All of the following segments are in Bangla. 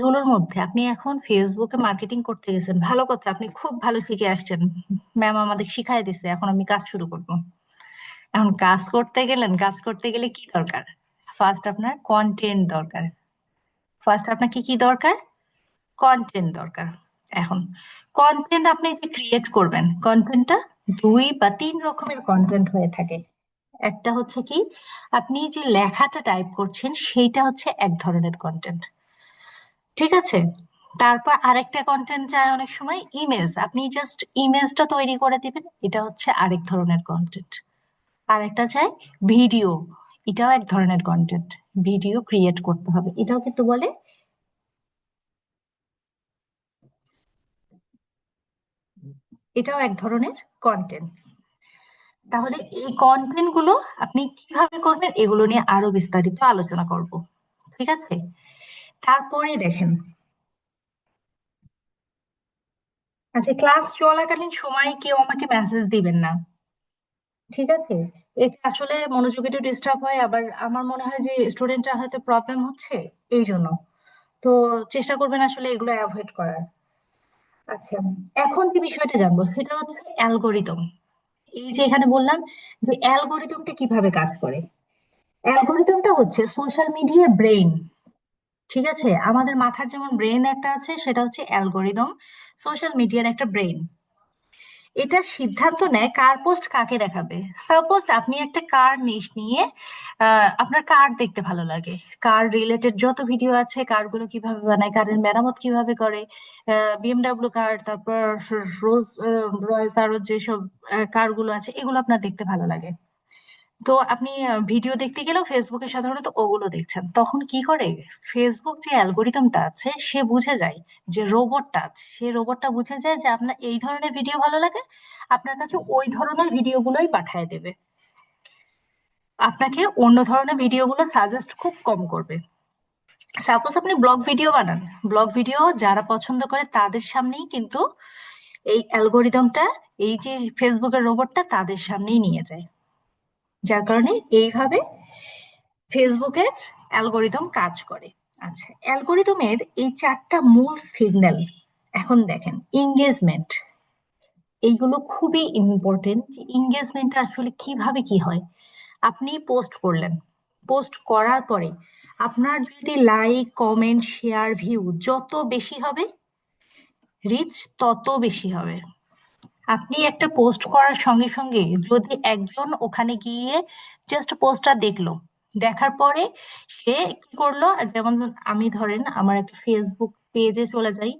এগুলোর মধ্যে আপনি এখন ফেসবুকে মার্কেটিং করতে গেছেন। ভালো কথা, আপনি খুব ভালো শিখে আসছেন। ম্যাম আমাদের শিখাই দিছে, এখন আমি কাজ শুরু করব। এখন কাজ করতে গেলেন, কাজ করতে গেলে কি দরকার? ফার্স্ট আপনার কন্টেন্ট দরকার। ফার্স্ট আপনাকে কি দরকার? কন্টেন্ট দরকার। এখন কন্টেন্ট আপনি যে ক্রিয়েট করবেন কন্টেন্টটা দুই বা তিন রকমের কন্টেন্ট হয়ে থাকে। একটা হচ্ছে কি, আপনি যে লেখাটা টাইপ করছেন, সেইটা হচ্ছে এক ধরনের কন্টেন্ট ঠিক আছে? তারপর আরেকটা কন্টেন্ট চায় অনেক সময় ইমেজ আপনি জাস্ট ইমেজটা তৈরি করে দিবেন, এটা হচ্ছে আরেক ধরনের কন্টেন্ট আরেকটা চাই ভিডিও এটাও এক ধরনের কন্টেন্ট ভিডিও ক্রিয়েট করতে হবে। এটাও কিন্তু বলে এটাও এক ধরনের কন্টেন্ট তাহলে এই কন্টেন্টগুলো আপনি কীভাবে করবেন, এগুলো নিয়ে আরও বিস্তারিত আলোচনা করব। ঠিক আছে? তারপরে দেখেন। আচ্ছা ক্লাস চলাকালীন সময় কেউ আমাকে মেসেজ দিবেন না। ঠিক আছে? এতে আসলে একটু ডিস্টার্ব হয়, আবার আমার মনে হয় যে স্টুডেন্টরা হয়তো প্রবলেম হচ্ছে এই জন্য তো চেষ্টা করবেন আসলে এগুলো অ্যাভয়েড করার। আচ্ছা এখন যে বিষয়টা জানব, সেটা হচ্ছে অ্যালগোরিদম এই যে এখানে বললাম যে অ্যালগোরিদমটা কীভাবে কাজ করে? অ্যালগোরিদমটা হচ্ছে সোশ্যাল মিডিয়ার ব্রেইন ঠিক আছে? আমাদের মাথার যেমন ব্রেন একটা আছে, সেটা হচ্ছে অ্যালগোরিদম সোশ্যাল মিডিয়ার একটা ব্রেন এটা সিদ্ধান্ত নেয় কার পোস্ট কাকে দেখাবে। সাপোজ আপনি একটা কার নিশ নিয়ে আপনার কার দেখতে ভালো লাগে। কার রিলেটেড যত ভিডিও আছে কারগুলো কীভাবে বানায় কারের মেরামত কীভাবে করে বিএমডাব্লিউ কার তারপর রোজ রয়েস আরও যেসব কারগুলো আছে, এগুলো আপনার দেখতে ভালো লাগে। তো আপনি ভিডিও দেখতে গেলেও ফেসবুকে সাধারণত ওগুলো দেখছেন। তখন কি করে? ফেসবুক যে অ্যালগোরিদমটা আছে, সে বুঝে যায় যে রোবটটা আছে। সে রোবটটা বুঝে যায় যে আপনার এই ধরনের ভিডিও ভালো লাগে, আপনার কাছে ওই ধরনের ভিডিওগুলোই পাঠায় দেবে। আপনাকে অন্য ধরনের ভিডিওগুলো সাজেস্ট খুব কম করবে। সাপোজ আপনি ব্লগ ভিডিও বানান। ব্লগ ভিডিও যারা পছন্দ করে তাদের সামনেই কিন্তু এই অ্যালগোরিদমটা এই যে ফেসবুকের রোবটটা তাদের সামনেই নিয়ে যায়। যার কারণে এইভাবে ফেসবুকের অ্যালগোরিদম কাজ করে। আচ্ছা অ্যালগোরিদমের এই চারটা মূল সিগন্যাল এখন দেখেন এঙ্গেজমেন্ট এইগুলো খুবই ইম্পর্টেন্ট এঙ্গেজমেন্টটা আসলে কীভাবে কি হয়। আপনি পোস্ট করলেন। পোস্ট করার পরে আপনার যদি লাইক কমেন্ট শেয়ার ভিউ যত বেশি হবে রিচ তত বেশি হবে। আপনি একটা পোস্ট করার সঙ্গে সঙ্গে যদি একজন ওখানে গিয়ে জাস্ট পোস্টটা দেখল, দেখার পরে সে কি করল? যেমন আমি ধরেন আমার একটা ফেসবুক পেজে চলে যাই।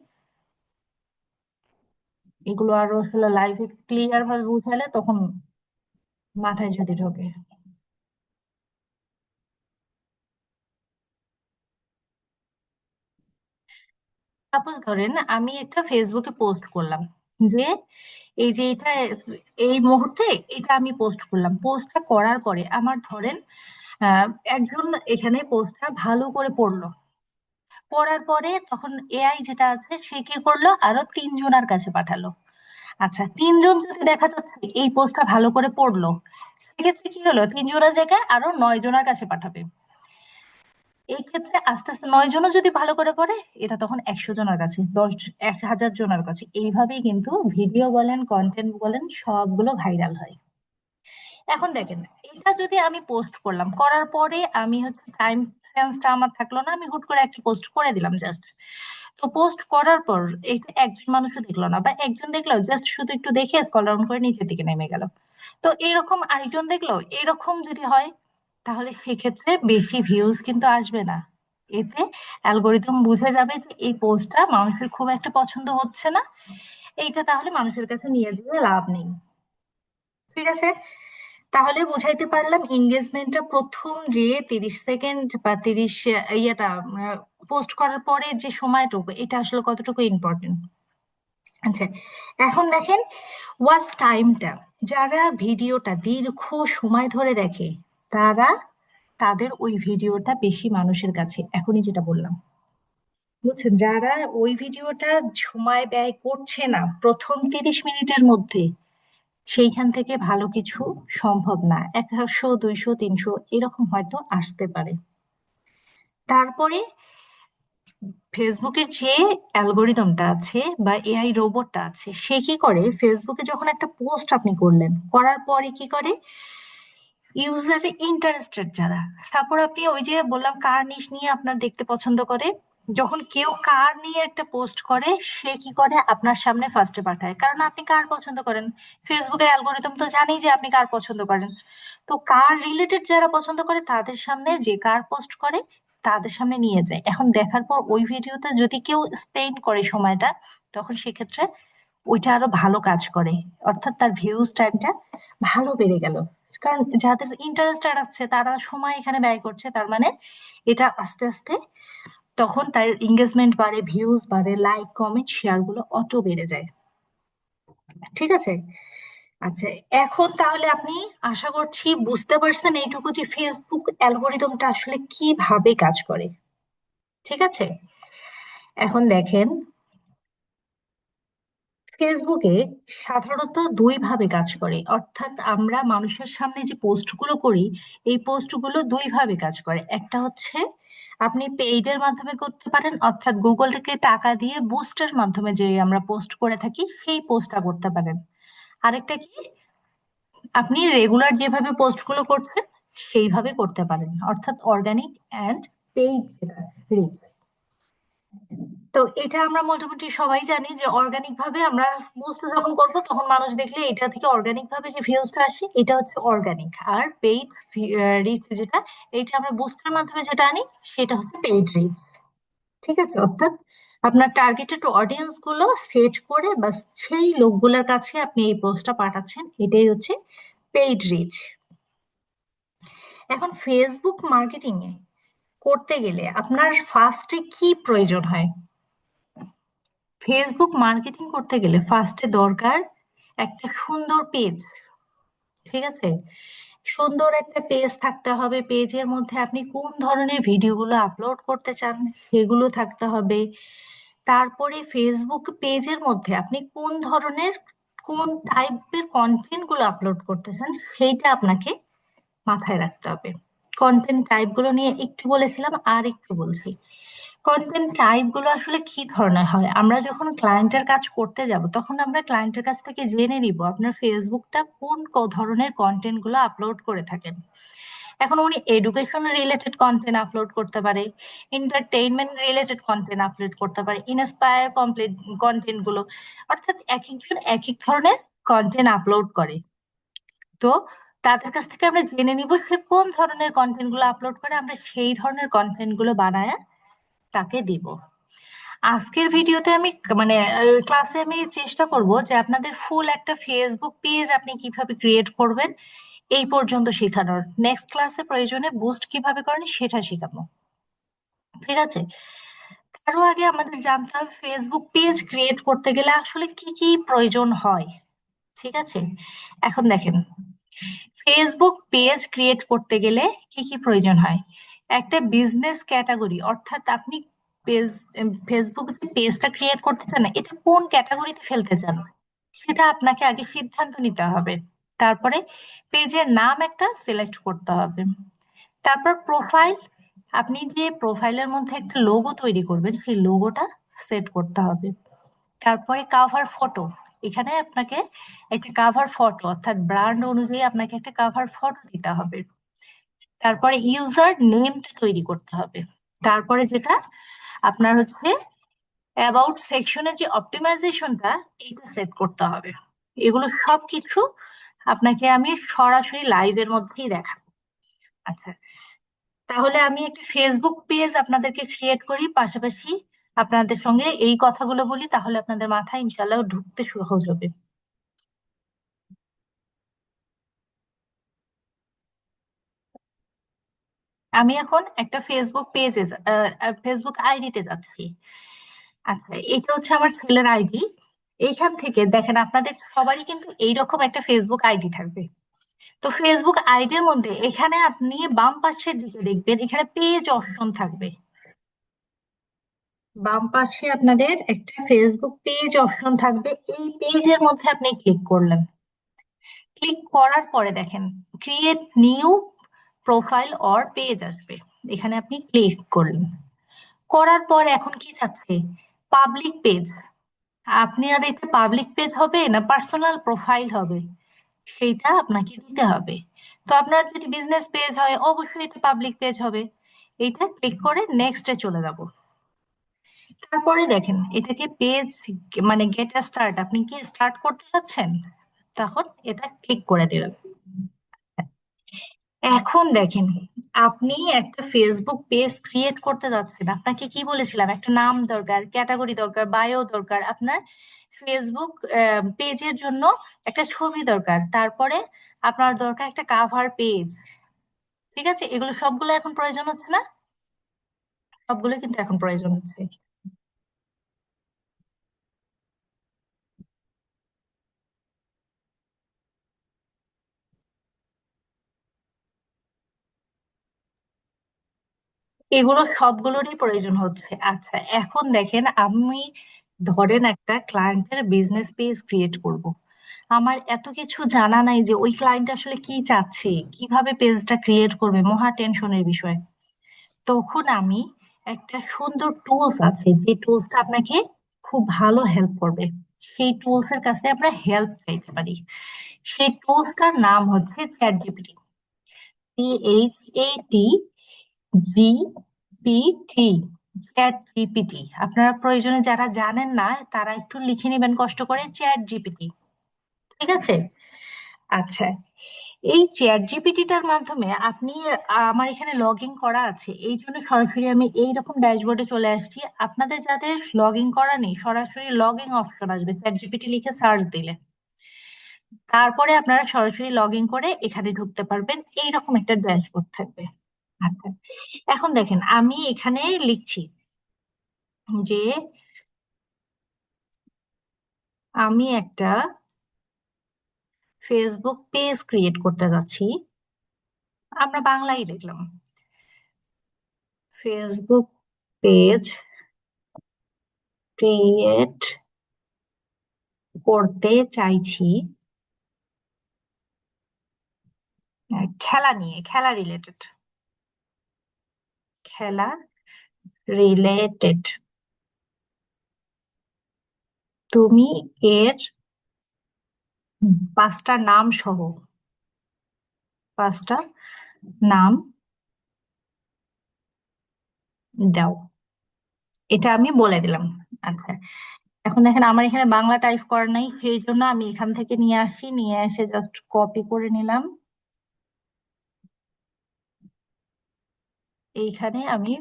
এগুলো আরও আসলে লাইভে ক্লিয়ার ভাবে বুঝালে তখন মাথায় যদি ঢোকে। সাপোজ ধরেন আমি একটা ফেসবুকে পোস্ট করলাম যে এই যে এটা, এই মুহূর্তে এটা আমি পোস্ট করলাম। পোস্টটা করার পরে আমার ধরেন একজন এখানে পোস্টটা ভালো করে পড়ল। পড়ার পরে তখন এআই যেটা আছে, সে কি করল? আরও তিনজনের কাছে পাঠালো। আচ্ছা তিনজন যদি দেখা যাচ্ছে এই পোস্টটা ভালো করে পড়ল, সেক্ষেত্রে কি হলো? তিনজনের জায়গায় আরও নয় জনের কাছে পাঠাবে। এই ক্ষেত্রে আস্তে আস্তে নয় জনও যদি ভালো করে পড়ে, এটা তখন একশো জনের কাছে, দশ, এক হাজার জনের কাছে। এইভাবেই কিন্তু ভিডিও বলেন কন্টেন্ট বলেন, সবগুলো ভাইরাল হয়। এখন দেখেন, এটা যদি আমি পোস্ট করলাম, করার পরে আমি হচ্ছে টাইম সেন্সটা আমার থাকল না, আমি হুট করে একটা পোস্ট করে দিলাম জাস্ট তো পোস্ট করার পর এটা একজন মানুষও দেখল না, বা একজন দেখল জাস্ট শুধু একটু দেখে স্ক্রল ডাউন করে নিচের দিকে নেমে গেল। তো এরকম আরেকজন দেখল, এরকম যদি হয় তাহলে সেক্ষেত্রে বেশি ভিউজ কিন্তু আসবে না। এতে অ্যালগোরিদম বুঝে যাবে যে এই পোস্টটা মানুষের খুব একটা পছন্দ হচ্ছে না। এইটা তাহলে মানুষের কাছে নিয়ে যেয়ে লাভ নেই। ঠিক আছে? তাহলে বুঝাইতে পারলাম এঙ্গেজমেন্টটা প্রথম যে তিরিশ সেকেন্ড বা তিরিশ ইয়েটা পোস্ট করার পরে যে সময়টুকু, এটা আসলে কতটুকু ইম্পর্টেন্ট আচ্ছা এখন দেখেন ওয়াচ টাইমটা যারা ভিডিওটা দীর্ঘ সময় ধরে দেখে তারা তাদের ওই ভিডিওটা বেশি মানুষের কাছে, এখনই যেটা বললাম। বুঝছেন? যারা ওই ভিডিওটা সময় ব্যয় করছে না, প্রথম তিরিশ মিনিটের মধ্যে, সেইখান থেকে ভালো কিছু সম্ভব না। একশো, দুইশো, তিনশো, এরকম হয়তো আসতে পারে। তারপরে ফেসবুকের যে অ্যালগোরিদমটা আছে বা এআই রোবটটা আছে, সে কি করে? ফেসবুকে যখন একটা পোস্ট আপনি করলেন, করার পরে কি করে? ইউজারের ইন্টারেস্টেড যারা। তারপর আপনি ওই যে বললাম কার নিশ নিয়ে আপনার দেখতে পছন্দ করে। যখন কেউ কার নিয়ে একটা পোস্ট করে, সে কি করে? আপনার সামনে ফার্স্টে পাঠায়। কারণ আপনি কার পছন্দ করেন। ফেসবুকের অ্যালগোরিদম তো জানেই যে আপনি কার পছন্দ করেন। তো কার রিলেটেড যারা পছন্দ করে, তাদের সামনে যে কার পোস্ট করে, তাদের সামনে নিয়ে যায়। এখন দেখার পর ওই ভিডিওতে যদি কেউ স্পেন্ড করে সময়টা, তখন সেক্ষেত্রে ওইটা আরও ভালো কাজ করে। অর্থাৎ তার ভিউজ টাইমটা ভালো বেড়ে গেল। কারণ যাদের ইন্টারেস্টেড আছে, তারা সময় এখানে ব্যয় করছে, তার মানে এটা আস্তে আস্তে তখন তার এঙ্গেজমেন্ট বাড়ে ভিউজ বাড়ে লাইক কমেন্ট শেয়ারগুলো অটো বেড়ে যায়। ঠিক আছে? আচ্ছা এখন তাহলে আপনি আশা করছি বুঝতে পারছেন এইটুকু যে ফেসবুক অ্যালগোরিদমটা আসলে কীভাবে কাজ করে। ঠিক আছে? এখন দেখেন ফেসবুকে সাধারণত দুই ভাবে কাজ করে। অর্থাৎ আমরা মানুষের সামনে যে পোস্টগুলো করি, এই পোস্টগুলো দুই ভাবে কাজ করে। একটা হচ্ছে, আপনি পেইডের মাধ্যমে করতে পারেন, অর্থাৎ গুগল থেকে টাকা দিয়ে বুস্টের মাধ্যমে যে আমরা পোস্ট করে থাকি, সেই পোস্টটা করতে পারেন। আরেকটা কি, আপনি রেগুলার যেভাবে পোস্টগুলো করছেন, সেইভাবে করতে পারেন। অর্থাৎ অর্গানিক অ্যান্ড পেইড রিচ তো এটা আমরা মোটামুটি সবাই জানি যে অর্গানিক ভাবে আমরা পোস্ট যখন করব, তখন মানুষ দেখলে এটা থেকে অর্গানিক ভাবে যে ভিউজটা আসে, এটা হচ্ছে অর্গানিক আর পেইড রিচ যেটা এটা আমরা বুস্টের মাধ্যমে যেটা আনি, সেটা হচ্ছে পেইড রিচ ঠিক আছে? অর্থাৎ আপনার টার্গেটেড অডিয়েন্সগুলো সেট করে বা সেই লোকগুলোর কাছে আপনি এই পোস্টটা পাঠাচ্ছেন, এটাই হচ্ছে পেইড রিচ এখন ফেসবুক মার্কেটিং এ করতে গেলে আপনার ফার্স্টে কি প্রয়োজন হয়? ফেসবুক মার্কেটিং করতে গেলে ফার্স্টে দরকার একটা সুন্দর পেজ ঠিক আছে? সুন্দর একটা পেজ থাকতে হবে। পেজের মধ্যে আপনি কোন ধরনের ভিডিওগুলো আপলোড করতে চান সেগুলো থাকতে হবে। তারপরে ফেসবুক পেজের মধ্যে আপনি কোন ধরনের, কোন টাইপের কন্টেন্টগুলো আপলোড করতে চান সেইটা আপনাকে মাথায় রাখতে হবে। কন্টেন্ট টাইপগুলো নিয়ে একটু বলেছিলাম, আর একটু বলছি। কন্টেন্ট টাইপগুলো আসলে কি ধরনের হয়? আমরা যখন ক্লায়েন্টের কাজ করতে যাব, তখন আমরা ক্লায়েন্টের কাছ থেকে জেনে নিব আপনার ফেসবুকটা কোন ধরনের কন্টেন্টগুলো আপলোড করে থাকেন। এখন উনি এডুকেশন রিলেটেড কন্টেন্ট আপলোড করতে পারে এন্টারটেইনমেন্ট রিলেটেড কন্টেন্ট আপলোড করতে পারে ইন্সপায়ার কমপ্লিট কন্টেন্টগুলো, অর্থাৎ এক একজন এক এক ধরনের কন্টেন্ট আপলোড করে। তো তাদের কাছ থেকে আমরা জেনে নিব সে কোন ধরনের কন্টেন্টগুলো আপলোড করে, আমরা সেই ধরনের কন্টেন্টগুলো বানায় তাকে দিব। আজকের ভিডিওতে আমি মানে ক্লাসে আমি চেষ্টা করব যে আপনাদের ফুল একটা ফেসবুক পেজ আপনি কীভাবে ক্রিয়েট করবেন, এই পর্যন্ত শেখানোর। নেক্সট ক্লাসে প্রয়োজনে বুস্ট কীভাবে করেন সেটা শেখাবো। ঠিক আছে? তারও আগে আমাদের জানতে হবে ফেসবুক পেজ ক্রিয়েট করতে গেলে আসলে কি কি প্রয়োজন হয়। ঠিক আছে? এখন দেখেন ফেসবুক পেজ ক্রিয়েট করতে গেলে কি কি প্রয়োজন হয়? একটা বিজনেস ক্যাটাগরি অর্থাৎ আপনি পেজ ফেসবুক যে পেজটা ক্রিয়েট করতে চান এটা কোন ক্যাটাগরিতে ফেলতে চান? সেটা আপনাকে আগে সিদ্ধান্ত নিতে হবে। তারপরে পেজের নাম একটা সিলেক্ট করতে হবে। তারপর প্রোফাইল আপনি যে প্রোফাইলের মধ্যে একটা লোগো তৈরি করবেন, সেই লোগোটা সেট করতে হবে। তারপরে কাভার ফটো এখানে আপনাকে একটা কাভার ফটো অর্থাৎ ব্র্যান্ড অনুযায়ী আপনাকে একটা কাভার ফটো দিতে হবে। তারপরে ইউজার নেমটা তৈরি করতে হবে। তারপরে যেটা, আপনার হচ্ছে অ্যাবাউট সেকশনের যে অপটিমাইজেশনটা এইটা সেট করতে হবে। এগুলো সবকিছু আপনাকে আমি সরাসরি লাইভের মধ্যেই দেখাবো। আচ্ছা তাহলে আমি একটা ফেসবুক পেজ আপনাদেরকে ক্রিয়েট করি, পাশাপাশি আপনাদের সঙ্গে এই কথাগুলো বলি, তাহলে আপনাদের মাথায় ইনশাল্লাহ ঢুকতে সহজ হবে আমি এখন একটা ফেসবুক পেজে ফেসবুক আইডিতে যাচ্ছি। আচ্ছা এটা হচ্ছে আমার ছেলের আইডি এইখান থেকে দেখেন, আপনাদের সবারই কিন্তু এইরকম একটা ফেসবুক আইডি থাকবে। তো ফেসবুক আইডির মধ্যে এখানে আপনি বাম পাশের দিকে দেখবেন, এখানে পেজ অপশন থাকবে। বাম পাশে আপনাদের একটা ফেসবুক পেজ অপশন থাকবে। এই পেজের মধ্যে আপনি ক্লিক করলেন। ক্লিক করার পরে দেখেন create new profile or page আসবে। এখানে আপনি ক্লিক করলেন। করার পর এখন কি থাকছে? পাবলিক পেজ আপনি আর এটা পাবলিক পেজ হবে না পার্সোনাল প্রোফাইল হবে? সেইটা আপনাকে দিতে হবে। তো আপনার যদি বিজনেস পেজ হয়, অবশ্যই এটা পাবলিক পেজ হবে। এইটা ক্লিক করে নেক্সটে চলে যাব। তারপরে দেখেন, এটাকে পেজ মানে গেট স্টার্ট আপনি কি স্টার্ট করতে চাচ্ছেন তখন এটা ক্লিক করে দিলেন এখন দেখেন, আপনি একটা ফেসবুক পেজ ক্রিয়েট করতে যাচ্ছেন। আপনাকে কি বলেছিলাম? একটা নাম দরকার ক্যাটাগরি দরকার বায়ো দরকার, আপনার ফেসবুক পেজের জন্য একটা ছবি দরকার। তারপরে আপনার দরকার একটা কাভার পেজ ঠিক আছে? এগুলো সবগুলো এখন প্রয়োজন হচ্ছে না? সবগুলো কিন্তু এখন প্রয়োজন হচ্ছে। এগুলো সবগুলোরই প্রয়োজন হচ্ছে। আচ্ছা এখন দেখেন আমি ধরেন একটা ক্লায়েন্টের বিজনেস পেজ ক্রিয়েট করব। আমার এত কিছু জানা নাই যে ওই ক্লায়েন্ট আসলে কি চাচ্ছে, কীভাবে পেজটা ক্রিয়েট করবে, মহা টেনশনের বিষয়। তখন আমি একটা সুন্দর টুলস আছে, যে টুলসটা আপনাকে খুব ভালো হেল্প করবে। সেই টুলস এর কাছে আমরা হেল্প চাইতে পারি। সেই টুলসটার নাম হচ্ছে H A T G P T chat GPT আপনারা প্রয়োজনে যারা জানেন না, তারা একটু লিখে নেবেন কষ্ট করে চ্যাট জিপিটি ঠিক আছে? আচ্ছা এই চ্যাট জিপিটিটার মাধ্যমে আপনি, আমার এখানে লগ ইন করা আছে। এই জন্য সরাসরি আমি এইরকম ড্যাশবোর্ডে চলে আসছি। আপনাদের যাদের লগ ইন করা নেই, সরাসরি লগ ইন অপশন আসবে চ্যাট জিপিটি লিখে সার্চ দিলে। তারপরে আপনারা সরাসরি লগ ইন করে এখানে ঢুকতে পারবেন। এইরকম একটা ড্যাশবোর্ড থাকবে। আচ্ছা। এখন দেখেন, আমি এখানে লিখছি যে আমি একটা ফেসবুক পেজ ক্রিয়েট করতে যাচ্ছি। আমরা বাংলায় লিখলাম। ফেসবুক পেজ ক্রিয়েট করতে চাইছি। খেলা নিয়ে, খেলা রিলেটেড খেলা রিলেটেড তুমি এর পাঁচটা নাম সহ, পাঁচটা নাম দাও। এটা আমি বলে দিলাম। আচ্ছা এখন দেখেন আমার এখানে বাংলা টাইপ করা নাই, সেই জন্য আমি এখান থেকে নিয়ে আসি, নিয়ে এসে জাস্ট কপি করে নিলাম। এইখানে আমি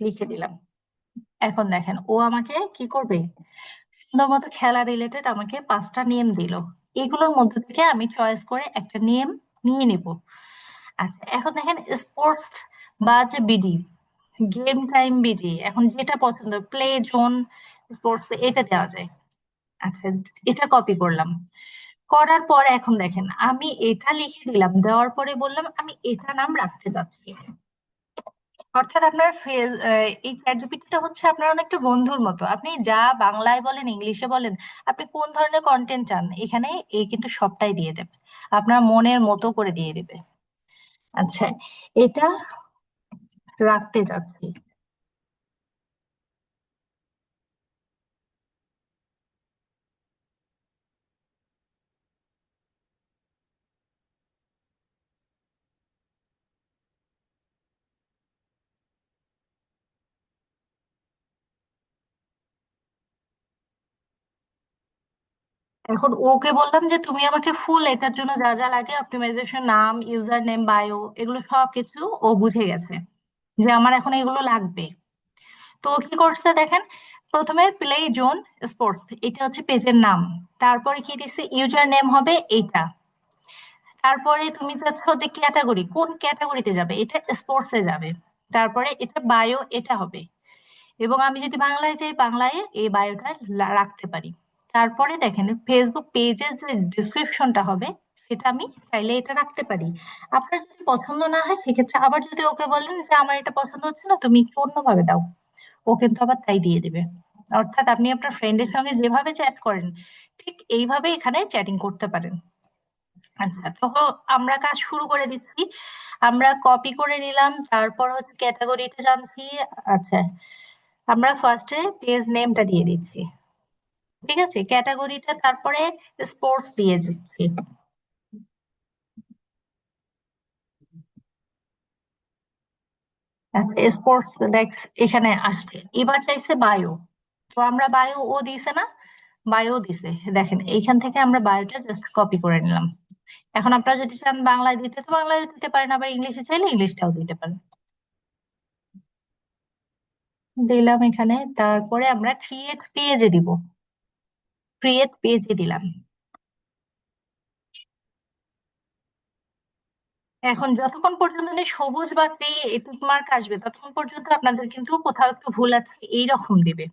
লিখে দিলাম। এখন দেখেন, ও আমাকে কি করবে? সুন্দর মতো খেলা রিলেটেড আমাকে পাঁচটা নিয়ম দিল। এগুলোর মধ্যে থেকে আমি চয়েস করে একটা নিয়ম নিয়ে নিব। আচ্ছা এখন দেখেন স্পোর্টস বা যে বিডি গেম টাইম বিডি এখন যেটা পছন্দ প্লে জোন স্পোর্টস এটা দেওয়া যায়। আচ্ছা এটা কপি করলাম। করার পর এখন দেখেন, আমি এটা লিখে দিলাম, দেওয়ার পরে বললাম, আমি এটা নাম রাখতে চাচ্ছি অর্থাৎ আপনার ফেস এই চ্যাট জিপিটিটা হচ্ছে আপনার অনেকটা বন্ধুর মতো। আপনি যা বাংলায় বলেন, ইংলিশে বলেন, আপনি কোন ধরনের কন্টেন্ট চান, এখানে এ কিন্তু সবটাই দিয়ে দেবে। আপনার মনের মতো করে দিয়ে দেবে। আচ্ছা এটা রাখতে যাচ্ছি। এখন ওকে বললাম যে, তুমি আমাকে ফুল এটার জন্য যা যা লাগে অপটিমাইজেশন নাম ইউজার নেম বায়ো এগুলো সব কিছু ও বুঝে গেছে যে আমার এখন এগুলো লাগবে। তো কি করছে দেখেন, প্রথমে প্লে জোন স্পোর্টস এটা হচ্ছে পেজের নাম। তারপরে কি দিচ্ছে ইউজার নেম হবে এইটা। তারপরে তুমি চাচ্ছ যে ক্যাটাগরি কোন ক্যাটাগরিতে যাবে? এটা স্পোর্টসে যাবে। তারপরে এটা বায়ো এটা হবে। এবং আমি যদি বাংলায় যাই, বাংলায় এই বায়োটা রাখতে পারি। তারপরে দেখেন ফেসবুক পেজের যে ডিসক্রিপশনটা হবে, সেটা আমি চাইলে এটা রাখতে পারি। আপনার যদি পছন্দ না হয়, সেক্ষেত্রে আবার যদি ওকে বলেন যে, আমার এটা পছন্দ হচ্ছে না, তুমি একটু অন্যভাবে দাও। ও কিন্তু আবার তাই দিয়ে দেবে। অর্থাৎ আপনি আপনার ফ্রেন্ডের সঙ্গে যেভাবে চ্যাট করেন, ঠিক এইভাবে এখানে চ্যাটিং করতে পারেন। আচ্ছা তো আমরা কাজ শুরু করে দিচ্ছি। আমরা কপি করে নিলাম, তারপর হচ্ছে ক্যাটাগরিটা জানছি। আচ্ছা আমরা ফার্স্টে পেজ নেমটা দিয়ে দিচ্ছি। ঠিক আছে? ক্যাটাগরিটা তারপরে স্পোর্টস দিয়ে দিচ্ছি। আচ্ছা স্পোর্টস দেখ এখানে আসছে। এবার চাইছে বায়ো তো আমরা বায়ো ও দিছে না? বায়ো দিছে দেখেন, এইখান থেকে আমরা বায়োটা জাস্ট কপি করে নিলাম। এখন আপনারা যদি চান বাংলায় দিতে, তো বাংলায় দিতে পারেন। আবার ইংলিশে চাইলে ইংলিশটাও দিতে পারেন। দিলাম এখানে। তারপরে আমরা ক্রিয়েট পেজে দিব। ক্রিয়েট পেজে দিলাম। এখন যতক্ষণ পর্যন্ত না সবুজ বাতি টিক মার্ক আসবে, ততক্ষণ পর্যন্ত আপনাদের কিন্তু কোথাও একটু ভুল আছে, এইরকম দিবে।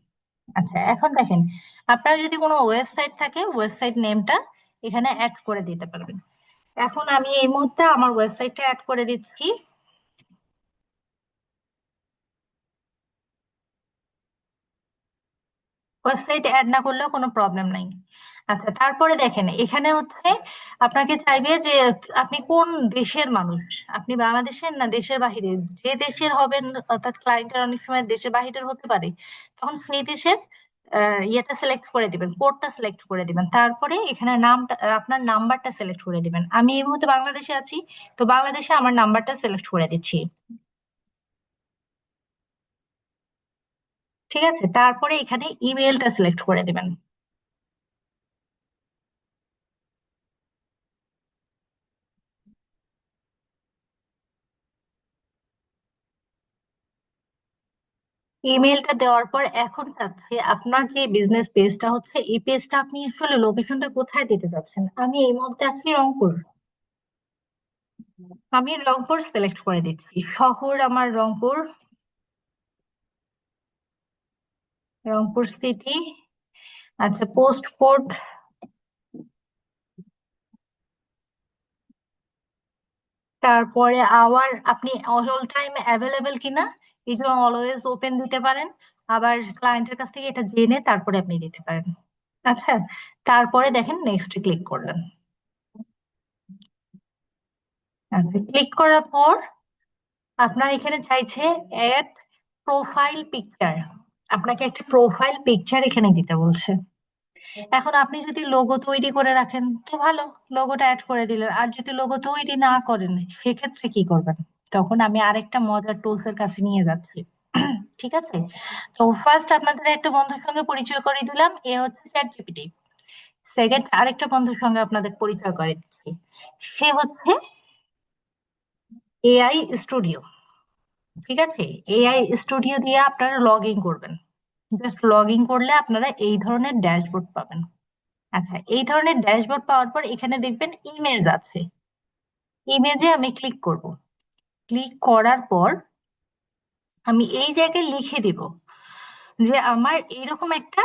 আচ্ছা এখন দেখেন, আপনার যদি কোনো ওয়েবসাইট থাকে ওয়েবসাইট নেমটা এখানে অ্যাড করে দিতে পারবেন। এখন আমি এই মুহূর্তে আমার ওয়েবসাইটটা অ্যাড করে দিচ্ছি। ওয়েবসাইট অ্যাড না করলেও কোনো প্রবলেম নাই। আচ্ছা তারপরে দেখেন, এখানে হচ্ছে আপনাকে চাইবে যে আপনি কোন দেশের মানুষ? আপনি বাংলাদেশের না দেশের বাহিরে? যে দেশের হবেন, অর্থাৎ ক্লায়েন্টের অনেক সময় দেশের বাহিরের হতে পারে, তখন সেই দেশের ইয়েটা সিলেক্ট করে দিবেন কোডটা সিলেক্ট করে দিবেন। তারপরে এখানে নামটা, আপনার নাম্বারটা সিলেক্ট করে দিবেন। আমি এই মুহূর্তে বাংলাদেশে আছি, তো বাংলাদেশে আমার নাম্বারটা সিলেক্ট করে দিচ্ছি। ঠিক আছে? তারপরে এখানে ইমেলটা সিলেক্ট করে দেবেন। ইমেলটা দেওয়ার পর এখন চাচ্ছে আপনার যে বিজনেস পেজটা হচ্ছে, এই পেজটা আপনি আসলে লোকেশনটা কোথায় দিতে চাচ্ছেন আমি এই মুহূর্তে আছি রংপুর। আমি রংপুর সিলেক্ট করে দিচ্ছি। শহর আমার রংপুর। রংপুর সিটি আচ্ছা পোস্ট কোড। তারপরে আওয়ার, আপনি অল টাইম অ্যাভেলেবেল কিনা এই জন্য অলওয়েজ ওপেন দিতে পারেন। আবার ক্লায়েন্টের কাছ থেকে এটা জেনে তারপরে আপনি দিতে পারেন। আচ্ছা তারপরে দেখেন নেক্সট ক্লিক করলেন। আচ্ছা ক্লিক করার পর আপনার এখানে চাইছে এড প্রোফাইল পিকচার আপনাকে একটা প্রোফাইল পিকচার এখানে দিতে বলছে। এখন আপনি যদি লোগো তৈরি করে রাখেন, তো ভালো লোগোটা অ্যাড করে দিলেন। আর যদি লোগো তৈরি না করেন, সেক্ষেত্রে কি করবেন? তখন আমি আরেকটা মজার টুলস এর কাছে নিয়ে যাচ্ছি। ঠিক আছে? তো ফার্স্ট আপনাদের একটা বন্ধুর সঙ্গে পরিচয় করে দিলাম, এ হচ্ছে চ্যাট জিপিটি সেকেন্ড আরেকটা বন্ধুর সঙ্গে আপনাদের পরিচয় করে দিচ্ছি। সে হচ্ছে এআই স্টুডিও ঠিক আছে? এআই স্টুডিও দিয়ে আপনারা লগ ইন করবেন। জাস্ট লগ ইন করলে আপনারা এই ধরনের ড্যাশবোর্ড পাবেন। আচ্ছা এই ধরনের ড্যাশবোর্ড পাওয়ার পর এখানে দেখবেন ইমেজ আছে। ইমেজে আমি ক্লিক করব। ক্লিক করার পর আমি এই জায়গায় লিখে দিব যে আমার এইরকম একটা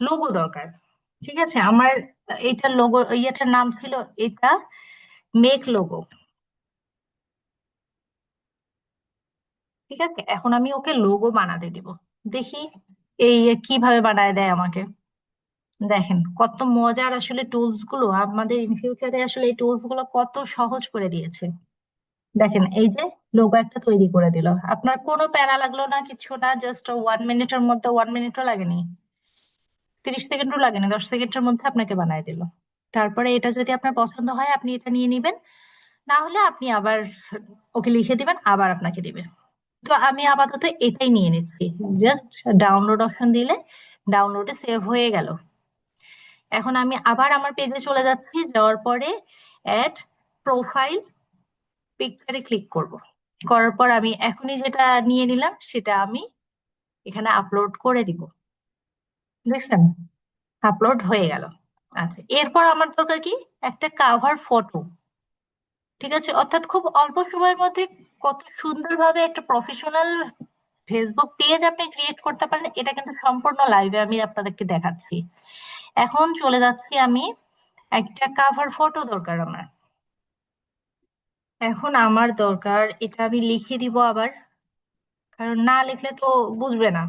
লোগো দরকার। ঠিক আছে? আমার এইটার লোগো ইয়েটার নাম ছিল এটা মেক লোগো ঠিক আছে? এখন আমি ওকে লোগো বানাতে দিব। দেখি এই কীভাবে বানায় দেয় আমাকে। দেখেন কত মজার আসলে টুলসগুলো। আমাদের ইন ফিউচারে আসলে এই টুলসগুলো কত সহজ করে দিয়েছে। দেখেন এই যে লোগো একটা তৈরি করে দিল। আপনার কোনো প্যারা লাগল না, কিছু না জাস্ট ওয়ান মিনিটের মধ্যে ওয়ান মিনিটও লাগেনি। তিরিশ সেকেন্ডও লাগেনি, দশ সেকেন্ডের মধ্যে আপনাকে বানায় দিল। তারপরে এটা যদি আপনার পছন্দ হয়, আপনি এটা নিয়ে নিবেন। না হলে আপনি আবার ওকে লিখে দিবেন, আবার আপনাকে দিবে। তো আমি আপাতত এটাই নিয়ে নিচ্ছি। জাস্ট ডাউনলোড অপশন দিলে ডাউনলোডে সেভ হয়ে গেল। এখন আমি আবার আমার পেজে চলে যাচ্ছি, যাওয়ার পরে অ্যাড প্রোফাইল পিকচারে ক্লিক করব। করার পর আমি এখনই যেটা নিয়ে নিলাম, সেটা আমি এখানে আপলোড করে দিব। দেখছেন? আপলোড হয়ে গেল। আচ্ছা এরপর আমার দরকার কি? একটা কাভার ফটো ঠিক আছে? অর্থাৎ খুব অল্প সময়ের মধ্যে কত সুন্দরভাবে একটা প্রফেশনাল ফেসবুক পেজ আপনি ক্রিয়েট করতে পারেন, এটা কিন্তু সম্পূর্ণ লাইভে আমি আপনাদেরকে দেখাচ্ছি। এখন চলে যাচ্ছি আমি একটা কাভার ফটো দরকার আমার। এখন আমার দরকার, এটা আমি লিখে দিব আবার, কারণ না লিখলে তো বুঝবে না।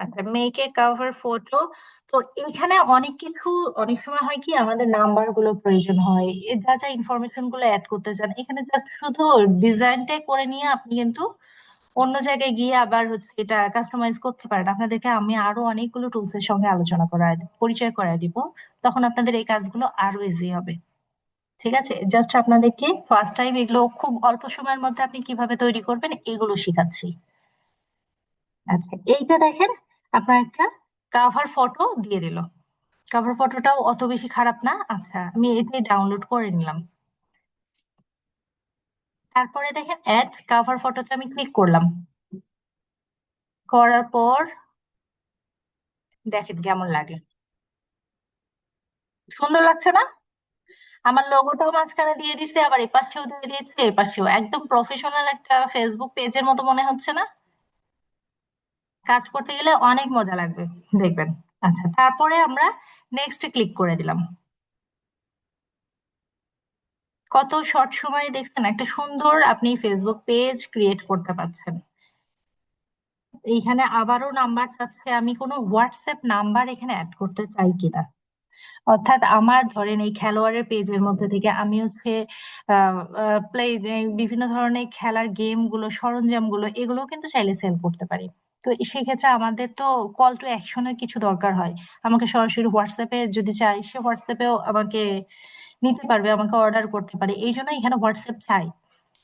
আচ্ছা মেক এ কভার ফটো তো এখানে অনেক কিছু, অনেক সময় হয় কি আমাদের নাম্বারগুলো প্রয়োজন হয় যা যা ইনফরমেশনগুলো অ্যাড করতে চান, এখানে জাস্ট শুধু ডিজাইনটাই করে নিয়ে আপনি কিন্তু অন্য জায়গায় গিয়ে আবার হচ্ছে এটা কাস্টমাইজ করতে পারেন। আপনাদেরকে আমি আরও অনেকগুলো টুলস এর সঙ্গে আলোচনা করা পরিচয় করায় দিব। তখন আপনাদের এই কাজগুলো আরও ইজি হবে। ঠিক আছে? জাস্ট আপনাদেরকে ফার্স্ট টাইম এগুলো খুব অল্প সময়ের মধ্যে আপনি কীভাবে তৈরি করবেন, এগুলো শেখাচ্ছি। আচ্ছা এইটা দেখেন আপনার একটা কাভার ফটো দিয়ে দিল। কাভার ফটোটাও অত বেশি খারাপ না। আচ্ছা আমি এটাই ডাউনলোড করে নিলাম। তারপরে দেখেন অ্যাড কাভার ফটোতে আমি ক্লিক করলাম। করার পর দেখেন কেমন লাগে। সুন্দর লাগছে না? আমার লোগোটাও মাঝখানে দিয়ে দিছে, আবার এপাশেও দিয়ে দিয়েছে, এপাশেও। একদম প্রফেশনাল একটা ফেসবুক পেজের মতো মনে হচ্ছে না? কাজ করতে গেলে অনেক মজা লাগবে, দেখবেন। আচ্ছা তারপরে আমরা নেক্সট ক্লিক করে দিলাম। কত শর্ট সময়ে দেখছেন, একটা সুন্দর আপনি ফেসবুক পেজ ক্রিয়েট করতে পারছেন। এইখানে আবারও নাম্বার চাচ্ছে আমি কোনো হোয়াটসঅ্যাপ নাম্বার এখানে অ্যাড করতে চাই কিনা? অর্থাৎ আমার ধরেন এই খেলোয়াড়ের পেজের মধ্যে থেকে আমি হচ্ছে প্লে বিভিন্ন ধরনের খেলার গেমগুলো, সরঞ্জামগুলো এগুলো কিন্তু চাইলে সেল করতে পারি। তো সেই ক্ষেত্রে আমাদের তো কল টু অ্যাকশনের কিছু দরকার হয়। আমাকে সরাসরি হোয়াটসঅ্যাপে যদি চাই সে হোয়াটসঅ্যাপেও আমাকে নিতে পারবে, আমাকে অর্ডার করতে পারে। এই জন্য এখানে হোয়াটসঅ্যাপ চাই।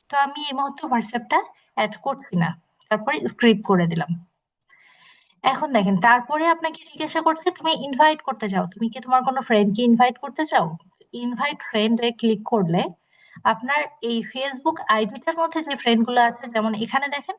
তো আমি এই মুহূর্তে হোয়াটসঅ্যাপটা অ্যাড করছি না। তারপরে স্ক্রিপ্ট করে দিলাম। এখন দেখেন, তারপরে আপনাকে জিজ্ঞাসা করছে, তুমি ইনভাইট করতে চাও? তুমি কি তোমার কোনো ফ্রেন্ডকে ইনভাইট করতে চাও? ইনভাইট ফ্রেন্ডে ক্লিক করলে আপনার এই ফেসবুক আইডিটার মধ্যে যে ফ্রেন্ডগুলো আছে, যেমন এখানে দেখেন